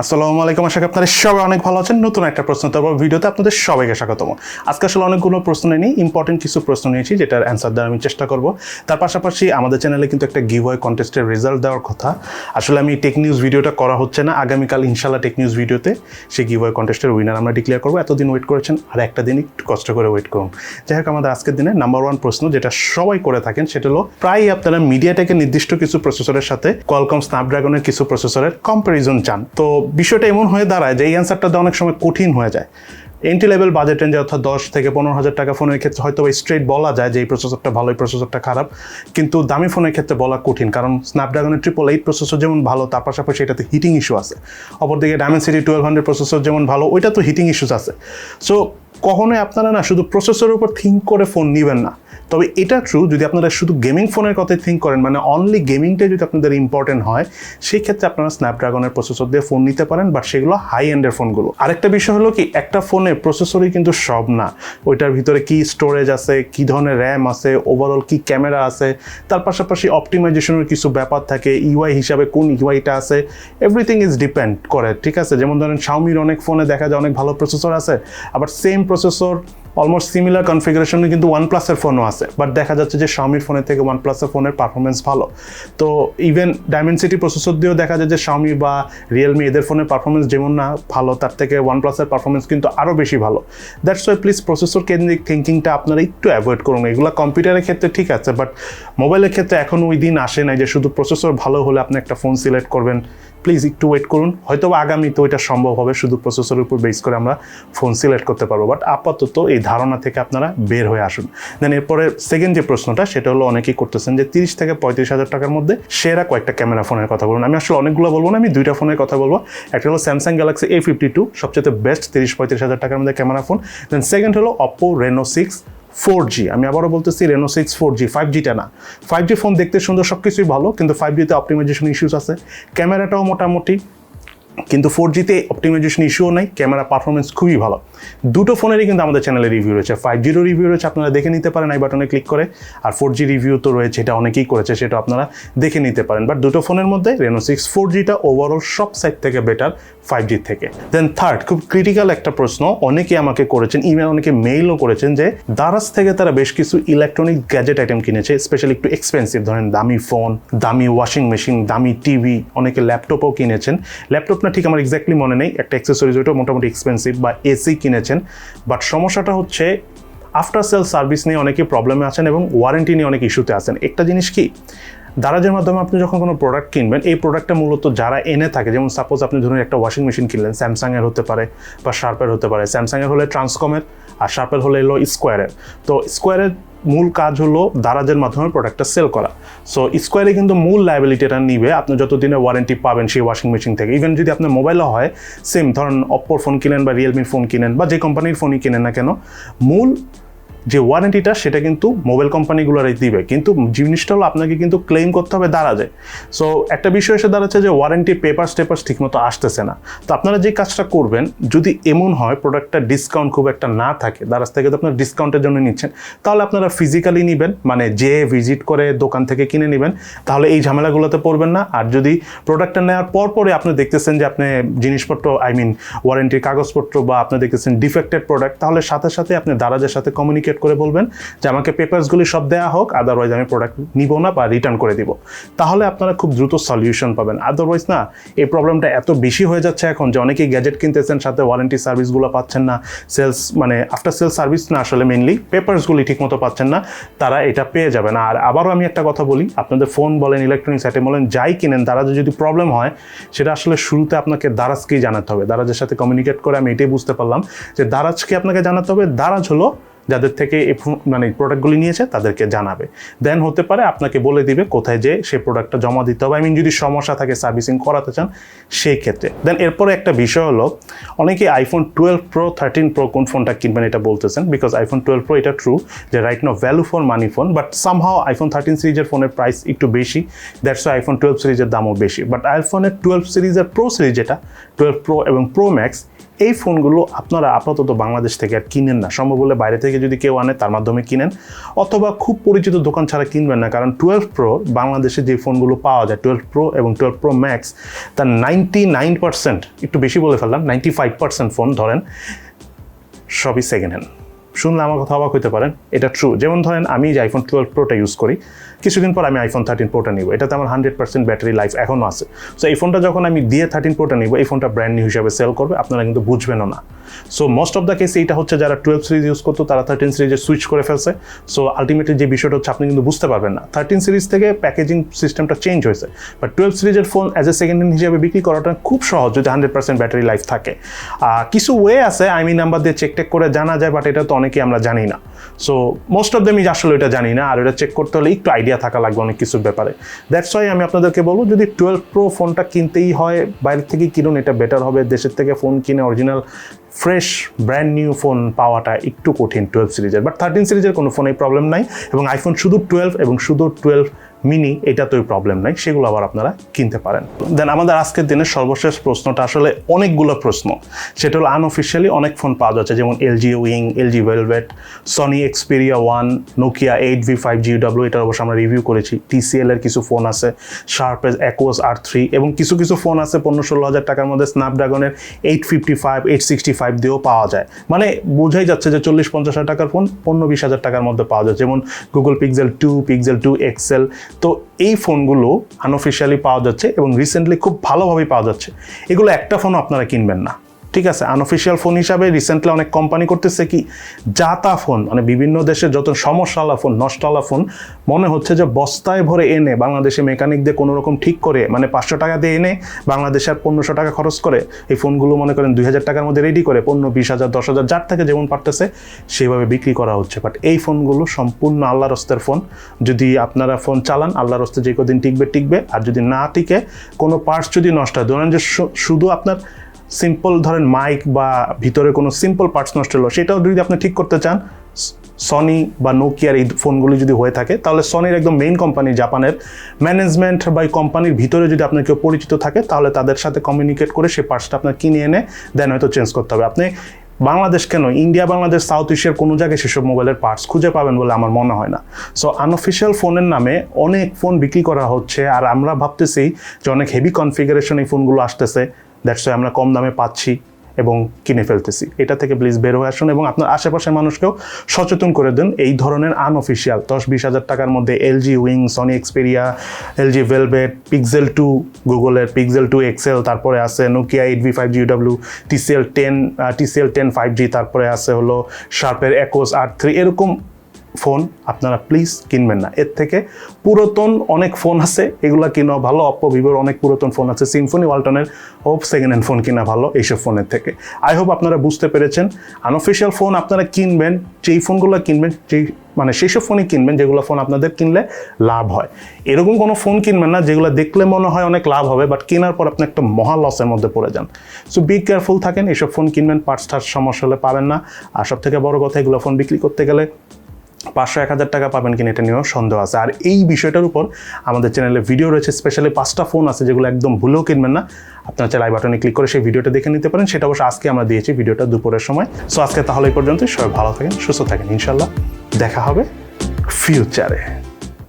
আসসালামু আলাইকুম, আশা করি আপনারা সবাই অনেক ভালো আছেন। নতুন একটা প্রশ্ন তারপর ভিডিওতে আপনাদের সবাইকে স্বাগতম। আজকে আসলে অনেকগুলো প্রশ্ন নিয়ে ইম্পর্টেন্ট কিছু প্রশ্ন নিয়েছি যেটার অ্যান্সার দেওয়ার আমি চেষ্টা করব। তার পাশাপাশি আমাদের চ্যানেলে কিন্তু একটা গিভওয়ে কন্টেস্টের রেজাল্ট দেওয়ার কথা। আসলে আমি টেক নিউজ ভিডিওটা করা হচ্ছে না, আগামীকাল ইনশাল্লাহ টেক নিউজ ভিডিওতে সেই গিভওয়ে কন্টেস্টের উইনার আমরা ডিক্লেয়ার করব। এতদিন ওয়েট করেছেন, আর একটা দিন একটু কষ্ট করে ওয়েট করুন। যাই হোক, আমাদের আজকের দিনে নাম্বার ওয়ান প্রশ্ন যেটা সবাই করে থাকেন, সেটা হলো, প্রায়ই আপনারা মিডিয়াটেকের নির্দিষ্ট কিছু প্রসেসরের সাথে কলকম স্ন্যাপড্রাগনের কিছু প্রসেসরের কম্প্যারিজন চান। তো বিষয়টা এমন হয়ে দাঁড়ায় যে এই অ্যান্সারটা দেওয়া অনেক সময় কঠিন হয়ে যায়। এন্ট্রি লেভেল বাজেট রেঞ্জে অর্থাৎ দশ থেকে পনেরো হাজার টাকা ফোনের ক্ষেত্রে হয়তো স্ট্রেট বলা যায় যে এই প্রসেসরটা ভালো, এই প্রসেসরটা খারাপ। কিন্তু দামি ফোনের ক্ষেত্রে বলা কঠিন, কারণ স্ন্যাপড্রাগনের ট্রিপল এইট প্রসেসর যেমন ভালো, তার পাশাপাশি এটাতে হিটিং ইস্যু আছে। অপরদিকে Dimensity twelve hundred processor যেমন ভালো ওইটা তো হিটিং ইস্যুস আছে। সো কখনোই আপনারা না শুধু প্রসেসরের উপর থিঙ্ক করে ফোন নেবেন না। তবে এটা ট্রু যদি আপনারা শুধু গেমিং ফোনের কথাই থিঙ্ক করেন মানে অনলি গেমিংটাই যদি আপনাদের ইম্পর্টেন্ট হয় সেই ক্ষেত্রে আপনারা স্ন্যাপড্রাগনের প্রসেসর দিয়ে ফোন নিতে পারেন বাট সেগুলো হাই এন্ডের ফোনগুলো আরেকটা বিষয় হলো কি, একটা ফোনে প্রসেসরই কিন্তু সব না। ওইটার ভিতরে কি স্টোরেজ আছে, কি ধরনের র্যাম আছে ওভারঅল কি ক্যামেরা আছে, তার পাশাপাশি অপটিমাইজেশনের কিছু ব্যাপার থাকে ইউআই হিসাবে কোন ইউআইটা আছে এভরিথিং ইজ ডিপেন্ড করে, ঠিক আছে? যেমন ধরেন শাওমির অনেক ফোনে দেখা যায় অনেক ভালো প্রসেসর আছে, আবার সেম প্রসেসর অলমোস্ট সিমিলার কনফিগারেশনে কিন্তু ওয়ান প্লাসের ফোনও আছে। বাট দেখা যাচ্ছে যে শাওমির ফোনের থেকে ওয়ান প্লাসের ফোনের পারফরমেন্স ভালো। তো ইভেন ডায়মেন্সিটি প্রসেসর দিয়েও দেখা যায় যে শাওমি বা রিয়েলমি এদের ফোনের পারফরমেন্স যেমন না ভালো, তার থেকে ওয়ান প্লাসের পারফরমেন্স কিন্তু আরও বেশি ভালো। দ্যাটস ওয়াই প্লিজ প্রসেসর কেন্দ্রিক থিঙ্কিংটা আপনারা একটু অ্যাভয়েড করুন। এগুলো কম্পিউটারের ক্ষেত্রে ঠিক আছে বাট মোবাইলের ক্ষেত্রে এখন ওই দিন আসে নাই যে শুধু প্রসেসর ভালো হলে আপনি একটা ফোন সিলেক্ট করবেন। প্লিজ একটু ওয়েট করুন। হয়তো আগামীতে ওইটা সম্ভব হবে, শুধু প্রসেসরের উপর বেস করে আমরা ফোন সিলেক্ট করতে পারব। বাট আপাতত এই ধারণা থেকে আপনারা বের হয়ে আসুন। দেন এরপরে সেকেন্ড যে প্রশ্নটা, সেটা হলো অনেকেই করতেছেন যে তিরিশ থেকে পঁয়ত্রিশ হাজার টাকার মধ্যে সেরা কয়েকটা ক্যামেরা ফোনের কথা বলুন। আমি আসলে অনেকগুলো বলব না, আমি দুইটা ফোনের কথা বলব। একটা হলো Samsung Galaxy A fifty two সবচেয়ে বেস্ট তিরিশ পঁয়ত্রিশ হাজার টাকার মধ্যে ক্যামেরা ফোন। দেন সেকেন্ড হলো Oppo Reno six four G আমি আবারও বলতেছি Reno six four G five জিটা না। ফাইভ জি ফোন দেখতে সুন্দর সব কিছুই ভালো, কিন্তু ফাইভ জিতে অপটিমাইজেশন ইস্যুস আছে। ক্যামেরাটাও মোটামুটি কিন্তু ফোর জিতে অপটিমাইজেশন ইস্যুও নাই ক্যামেরা পারফরমেন্স খুবই ভালো। দুটো ফোনেরই কিন্তু আমাদের চ্যানেলে রিভিউ রয়েছে। ফাইভ জিরো রিভিউ রয়েছে, আপনারা দেখে নিতে পারেন, এই বাটনে ক্লিক করে। আর ফোর জি রিভিউ তো রয়েছে, এটা অনেকেই করেছে, সেটা আপনারা দেখে নিতে পারেন। বাট দুটো ফোনের মধ্যে রেনো সিক্স ফোর জিটা ওভারঅল সব সাইড থেকে বেটার ফাইভ জি থেকে। দেন থার্ড খুব ক্রিটিক্যাল একটা প্রশ্ন অনেকে আমাকে করেছেন ইমেল অনেকে মেইলও করেছেন যে দারাজ থেকে তারা বেশ কিছু ইলেকট্রনিক গ্যাজেট আইটেম কিনেছে স্পেশালি একটু এক্সপেন্সিভ ধরেন দামি ফোন দামি ওয়াশিং মেশিন দামি টিভি অনেকে ল্যাপটপও কিনেছেন। ল্যাপটপ না, ঠিক আমার এক্স্যাক্টলি মনে নেই। একটা অ্যাক্সেসরিজ ওইটা মোটামুটি এক্সপেন্সিভ বা এসি কিনেছেন। বাট সমস্যাটা হচ্ছে আফটার সেল সার্ভিস নিয়ে অনেকে প্রবলেমে আছেন এবং ওয়ারেন্টি নিয়ে অনেক ইস্যুতে আছেন। একটা জিনিস কি? দারাজের মাধ্যমে আপনি যখন কোনো প্রোডাক্ট কিনবেন, এই প্রোডাক্টটা মূলত যারা এনে থাকে, যেমন সাপোজ আপনি ধরুন একটা ওয়াশিং মেশিন কিনলেন স্যামসাংয়ের হতে পারে বা শার্পের হতে পারে। স্যামসাংয়ের হলে ট্রান্সকমের আর শার্পের হলে এলো স্কোয়ারের তো স্কোয়ারের মূল কাজ হলো দারাজের মাধ্যমে প্রোডাক্টটা সেল করা। সো স্কোয়ারে কিন্তু মূল লাইবিলিটিটা নিবে আপনি যতদিনের ওয়ারেন্টি পাবেন সেই ওয়াশিং মেশিন থেকে। ইভেন যদি আপনার মোবাইলও হয় সেম ধরেন অপ্পোর ফোন কিনেন বা রিয়েলমির ফোন কিনেন বা যে কোম্পানির ফোনই কিনেন না কেন, মূল যে ওয়ারেন্টিটা সেটা কিন্তু মোবাইল কোম্পানিগুলোরাই দিবে। কিন্তু জিনিসটা হলো আপনাকে কিন্তু ক্লেম করতে হবে দাঁড়াজে সো একটা বিষয় এসে দাঁড়াচ্ছে যে ওয়ারেন্টি পেপার্স টেপার্স ঠিকমতো আসতেছে না। তো আপনারা যে কাজটা করবেন, যদি এমন হয় প্রোডাক্টটা ডিসকাউন্ট খুব একটা না থাকে, দারাজ থেকে তো আপনার ডিসকাউন্টের জন্য নিচ্ছেন, তাহলে আপনারা ফিজিক্যালি নেবেন মানে যে ভিজিট করে দোকান থেকে কিনে নেবেন, তাহলে এই ঝামেলাগুলোতে পড়বেন না। আর যদি প্রোডাক্টটা নেওয়ার পর পরে আপনি দেখতেছেন যে আপনি জিনিসপত্র আই মিন ওয়ারেন্টির কাগজপত্র বা আপনি দেখতেছেন ডিফেক্টেড প্রোডাক্ট তাহলে সাথে সাথে আপনি দারাজের সাথে কমিউনিকেট করে বলবেন যে আমাকে পেপারসগুলি সব দেওয়া হোক আদারওয়াইজ আমি প্রোডাক্ট নিব না বা রিটার্ন করে দিব। তাহলে আপনারা খুব দ্রুত সলিউশন পাবেন। আদারওয়াইজ না, এই প্রবলেমটা এত বেশি হয়ে যাচ্ছে এখন যে অনেকেই গ্যাজেট কিনতেছেন, সাথে ওয়ারেন্টি সার্ভিসগুলো পাচ্ছেন না সেলস মানে আফটার সেল সার্ভিস না আসলে মেনলি পেপারসগুলি ঠিকমতো পাচ্ছেন না, তারা এটা পেয়ে যাবেন। আর আবারও আমি একটা কথা বলি, আপনাদের ফোন বলেন ইলেকট্রনিক্স আইটেম বলেন, যাই কিনেন দারাজে যদি প্রবলেম হয়, সেটা আসলে শুরুতে আপনাকে দারাজকেই জানাতে হবে। দারাজের সাথে কমিউনিকেট করে আমি এটাই বুঝতে পারলাম যে দারাজকে আপনাকে জানাতে হবে, দারাজ হলো যাদের থেকে মানে প্রোডাক্টগুলি নিয়েছে, তাদেরকে জানাবে। দেন হতে পারে আপনাকে বলে দিবে কোথায় যে সেই প্রোডাক্টটা জমা দিতে হবে। আই মিন যদি সমস্যা থাকে সার্ভিসিং করাতে চান, সেই ক্ষেত্রে। দেন এরপরে একটা বিষয় হলো, অনেকে iPhone twelve Pro thirteen Pro কোন ফোনটা কিনবেন এটা বলতেছেন বিকজ আইফোন টুয়েলভ প্রো এটা ট্রু যে right no value for money phone but somehow iPhone thirteen সিরিজের ফোনের প্রাইস একটু বেশি দ্যাটস আইফোন টুয়েলভ সিরিজের দামও বেশি। বাট আইফোনের টুয়েলভ সিরিজের প্রো সিরিজ যেটা টুয়েলভ প্রো এবং প্রো ম্যাক্স এই ফোনগুলো আপনারা আপাতত বাংলাদেশ থেকে আর কিনেন না। সম্ভব হলে বাইরে থেকে যদি কেউ আনে, তার মাধ্যমে কিনেন। অথবা খুব পরিচিত দোকান ছাড়া কিনবেন না, কারণ টুয়েলভ প্রো বাংলাদেশে যে ফোনগুলো পাওয়া যায়, টুয়েলভ প্রো এবং টুয়েলভ প্রো ম্যাক্স, তার নাইনটি নাইন পার্সেন্ট, একটু বেশি বলে ফেললাম, নাইনটি ফাইভ পার্সেন্ট ফোন ধরেন, সবই সেকেন্ড হ্যান্ড শুনলে আমার কথা অবাক হইতে পারেন, এটা ট্রু যেমন ধরেন, আমি যে আইফোন টুয়েলভ প্রোটা ইউজ করি, কিছুদিন পর আমি আইফোন থার্টিন প্রোটা নিব। এটাতে আমার হান্ড্রেড পার্সেন্ট ব্যাটারি লাইফ এখনও আছে। সো এই ফোনটা যখন আমি দিয়ে থার্টিন প্রোটা নিব, এই ফোনটা ব্র্যান্ড নিউ হিসাবে সেল করবে, আপনারা কিন্তু বুঝবেনও না। So most of the case এইটা হচ্ছে যারা টুয়েলভ সিরিজ ইউজ করতো, তারা থার্টিন সিরিজে সুইচ করে ফেলছে। সো আলটিমেটলি যে বিষয়টা হচ্ছে, আপনি কিন্তু বুঝতে পারবেন না। থার্টিন সিরিজ থেকে প্যাকেজিং সিস্টেমটা চেঞ্জ হয়েছে। বাট টুয়েলভ সিরিজের phone as a second hand হিসেবে বিক্রি করাটা খুব সহজ, যদি হান্ড্রেড পার্সেন্ট ব্যাটারি লাইফ থাকে। কিছু ওয়ে আছে আইমি নাম্বার দিয়ে চেক টেক করে জানা যায় বাট এটা তো অনেকেই আমরা জানি না। সো মোস্ট অফ দেমই আসলে এটা জানি না, আর এটা চেক করতে হলে একটু আইডিয়া থাকা লাগবে অনেক কিছুর ব্যাপারে। দ্যাটস ওয়াই আমি আপনাদেরকে বলব, যদি টুয়েলভ প্রো ফোনটা কিনতেই হয় বাইরে থেকে কিনুন, এটা বেটার হবে। দেশের থেকে ফোন কিনে original fresh brand new phone পাওয়াটা একটু কঠিন টুয়েলভ সিরিজের বাট থার্টিন সিরিজের কোনো ফোনেই প্রবলেম নাই, এবং আইফোন শুধু টুয়েলভ এবং শুধু টুয়েলভ মিনি, এটা এটাতেই প্রবলেম নাই, সেগুলো আবার আপনারা কিনতে পারেন। দেন আমাদের আজকের দিনের সর্বশেষ প্রশ্নটা আসলে অনেকগুলো প্রশ্ন। সেটা হলো আনঅফিসিয়ালি অনেক ফোন পাওয়া যাচ্ছে, যেমন LG Wing LG Velvet Sony Xperia one Nokia eight V five G W এটার অবশ্য আমরা রিভিউ করেছি। টিসিএল এর কিছু ফোন আছে শার্পেজ অ্যাকোস আর থ্রি এবং কিছু কিছু ফোন আছে পনেরো ষোলো হাজার টাকার মধ্যে স্ন্যাপড্রাগনের eight fifty five eight sixty five দিয়েও পাওয়া যায়। মানে বোঝাই যাচ্ছে যে চল্লিশ পঞ্চাশ হাজার টাকার ফোন পনেরো বিশ হাজার টাকার মধ্যে পাওয়া যায়। যেমন Google Pixel two Pixel two XL তো এই ফোনগুলো আনঅফিসিয়ালি পাওয়া যাচ্ছে এবং রিসেন্টলি খুব ভালোভাবেই পাওয়া যাচ্ছে। এগুলো একটা ফোনও আপনারা কিনবেন না। ঠিক আছে আনঅফিসিয়াল ফোন হিসাবে রিসেন্টলি অনেক কোম্পানি করতেছে কি, জাতা ফোন মানে বিভিন্ন দেশের যত সমস্যালা ফোন নষ্টওয়ালা ফোন মনে হচ্ছে যে বস্তায় ভরে এনে বাংলাদেশে মেকানিক দিয়ে কোনো রকম ঠিক করে মানে পাঁচশো টাকা দিয়ে এনে বাংলাদেশে আর পনেরোশো টাকা খরচ করে, এই ফোনগুলো মনে করেন দুই হাজার টাকার মধ্যে রেডি করে, পনেরো, বিশ হাজার, দশ হাজার, যার থেকে যেমন পারতেছে সেভাবে বিক্রি করা হচ্ছে। বাট এই ফোনগুলো সম্পূর্ণ আল্লাহ রস্তের ফোন যদি আপনারা ফোন চালান, আল্লাহ রস্তে যে কদিন টিকবে টিকবে। আর যদি না টিকে, কোনো পার্টস যদি নষ্ট হয়, ধরেন যে শুধু আপনার সিম্পল ধরেন মাইক বা ভিতরে কোনো সিম্পল পার্টস নষ্ট হলো, সেটাও যদি আপনি ঠিক করতে চান সনি বা নোকিয়ার এই ফোনগুলি যদি হয়ে থাকে, তাহলে সনির একদম মেইন কোম্পানি জাপানের ম্যানেজমেন্ট বা কোম্পানির ভিতরে যদি আপনার কেউ পরিচিত থাকে, তাহলে তাদের সাথে কমিউনিকেট করে সেই পার্টসটা আপনার কিনে এনে দেন হয়তো চেঞ্জ করতে হবে। আপনি বাংলাদেশ কেন? ইন্ডিয়া বাংলাদেশ সাউথ এশিয়ার কোনো জায়গায় সেসব মোবাইলের পার্টস খুঁজে পাবেন বলে আমার মনে হয় না। সো আনঅফিসিয়াল ফোনের নামে অনেক ফোন বিক্রি করা হচ্ছে, আর আমরা ভাবতেছি যে অনেক হেভি কনফিগারেশন এই ফোনগুলো আসতেছে। দ্যাটস আমরা কম দামে পাচ্ছি এবং কিনে ফেলতেছি। এটা থেকে প্লিজ বের হয়ে আসুন এবং আপনার আশেপাশের মানুষকেও সচেতন করে দিন এই ধরনের আনঅফিসিয়াল দশ বিশ হাজার টাকার মধ্যে LG Wing Sony Xperia LG Velvet Pixel two গুগলের পিক্সেল টু এক্সেল তারপরে আছে Nokia eight V five G W TCL ten TCL ten five G তারপরে আছে হলো শার্পের একোস আর থ্রি এরকম ফোন, আপনারা প্লিজ কিনবেন না। এর থেকে পুরাতন অনেক ফোন আছে, এগুলো কিনা ভালো অপ্পো ভিভোর অনেক পুরাতন ফোন আছে। সিম্ফনি ওয়ালটনের হোপ সেকেন্ড হ্যান্ড ফোন কিনা ভালো এইসব ফোনের থেকে। আই হোপ আপনারা বুঝতে পেরেছেন। আনঅফিসিয়াল ফোন আপনারা কিনবেন, যেই ফোনগুলো কিনবেন, যেই মানে সেই সব ফোনই কিনবেন, যেগুলো ফোন আপনাদের কিনলে লাভ হয়। এরকম কোনো ফোন কিনবেন না, যেগুলো দেখলে মনে হয় অনেক লাভ হবে বাট কেনার পর আপনি একটা মহা লসের মধ্যে পড়ে যান। সো বি কেয়ারফুল থাকেন এইসব ফোন কিনবেন পার্টস টার্টস সমস্যা হলে পাবেন না। আর সব থেকে বড় কথা, এগুলো ফোন বিক্রি করতে গেলে পাঁচশো এক হাজার টাকা পাবেন কিনা এটা নিয়েও সন্দেহ আছে। আর এই বিষয়টার উপর আমাদের চ্যানেলে ভিডিও রয়েছে স্পেশালি পাঁচটা ফোন আছে যেগুলো একদম ভুলেও কিনবেন না। আপনার চাইলে আই বাটনে ক্লিক করে সেই ভিডিওটা দেখে নিতে পারেন। সেটা অবশ্য আজকে আমরা দিয়েছি ভিডিওটা দুপুরের সময়। সো আজকে তাহলে এই পর্যন্ত সবাই ভালো থাকেন, সুস্থ থাকেন। ইনশাল্লাহ দেখা হবে ফিউচারে